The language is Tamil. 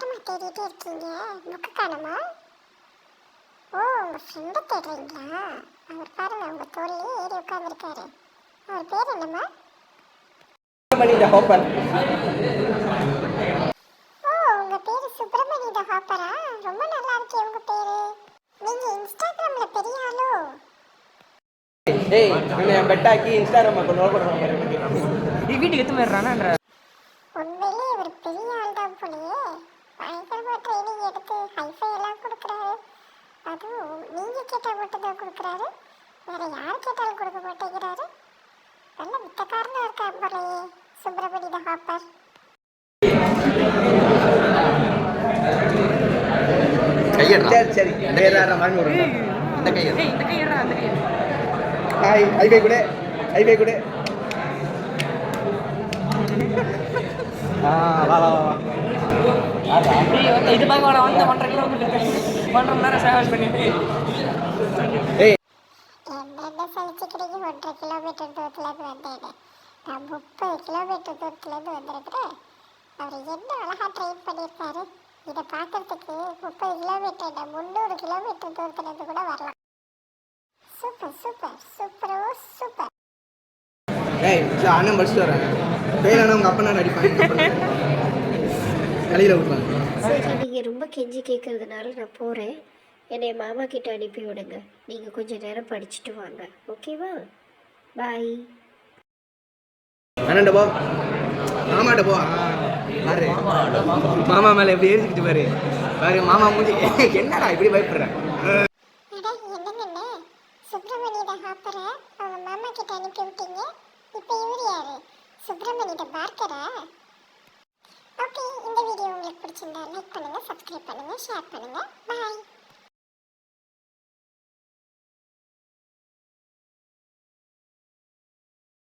நேரமா தேடிட்டே இருக்கீங்க. புக்கு காணுமா ஓ உங்க ஃப்ரெண்டை தேடுறீங்களா? அவர் பாருங்க உங்க தோல்லையே ஏறி உட்காந்துருக்காரு அவர் பேர் என்னம்மா? ஓ உங்க பேரு சுப்பிரமணி த ஹாப்பரா? ரொம்ப நல்லா இருக்கே உங்க பேரு. நீங்க இன்ஸ்டாகிராம்ல பெரிய ஆளோ? ஏய் பெட்டாக்கி இன்ஸ்டாகிராம் அக்கௌண்ட் ஓப்பன் பண்ணுறேன் வீட்டுக்கு எத்து போயிடுறானான்ற உண்மையிலே இவர் பெரிய ஆள் தான் போலயே பயங்கரமா ட்ரைனிங் எடுத்து ஹைஃபை எல்லாம் கொடுக்குறாரு. அதுவும் நீங்க கேட்டா மட்டும் தான் கொடுக்குறாரு. வேற யார் கேட்டாலும் கொடுக்க மாட்டேங்கிறாரு. நல்ல வித்தக்காரனா இருக்கா போலயே சுப்பிரமணி த ஹாப்பர். சரி சரி. இந்த இந்த அந்த கை ஹாய் ஹைவே கூட. ஹைவே கூட. ஆ வா வா வா. வந்து இது மாதிரி வந்து ஒன்றரை கிலோமீட்டர் ஒன்றரை மணி நேரம் சேவல் பண்ணிட்டு என்னென்ன சலிச்சுக்கிறீங்க ஒன்றரை கிலோமீட்டர் தூரத்துலேருந்து வந்தேன் நான் முப்பது கிலோமீட்டர் தூரத்துலேருந்து வந்திருக்கிறேன் அவர் என்ன அழகா ட்ரெயின் பண்ணியிருக்காரு இதை பார்க்கறதுக்கு முப்பது கிலோமீட்டர் முந்நூறு கிலோமீட்டர் தூரத்துலேருந்து கூட வரலாம் சூப்பர் சூப்பர் சூப்பரோ சூப்பர் ஏய் அண்ணன் படிச்சுட்டு வரேன் பேர் உங்கள் அப்பா நான் அடிப்பாங்க கலையில் விட்டுறாங்க சரி நீங்கள் ரொம்ப கெஞ்சி கேட்கறதுனால நான் போகிறேன் என்னை மாமா கிட்ட அனுப்பி விடுங்க. நீங்கள் கொஞ்சம் நேரம் படிச்சுட்டு வாங்க. ஓகேவா பாய் அண்ணன்ட போ. மாமாட்ட போ. பாரு. மாமா மேலே எப்படி ஏறிக்கிட்டு பாரு. பாரு மாமா மூஞ்சி. என்னடா இப்படி பயப்படுறேன் சுப்பிரமணியத ஹாப்பரை அவங்க மாமா கிட்ட அனுப்பி விட்டீங்க. இப்போ இவர் யாரு? சுப்பிரமணியத பார்க்கரா சப்ஸ்கிரைப் பண்ணுங்கள் ஷேர் பண்ணுங்கள் பாய்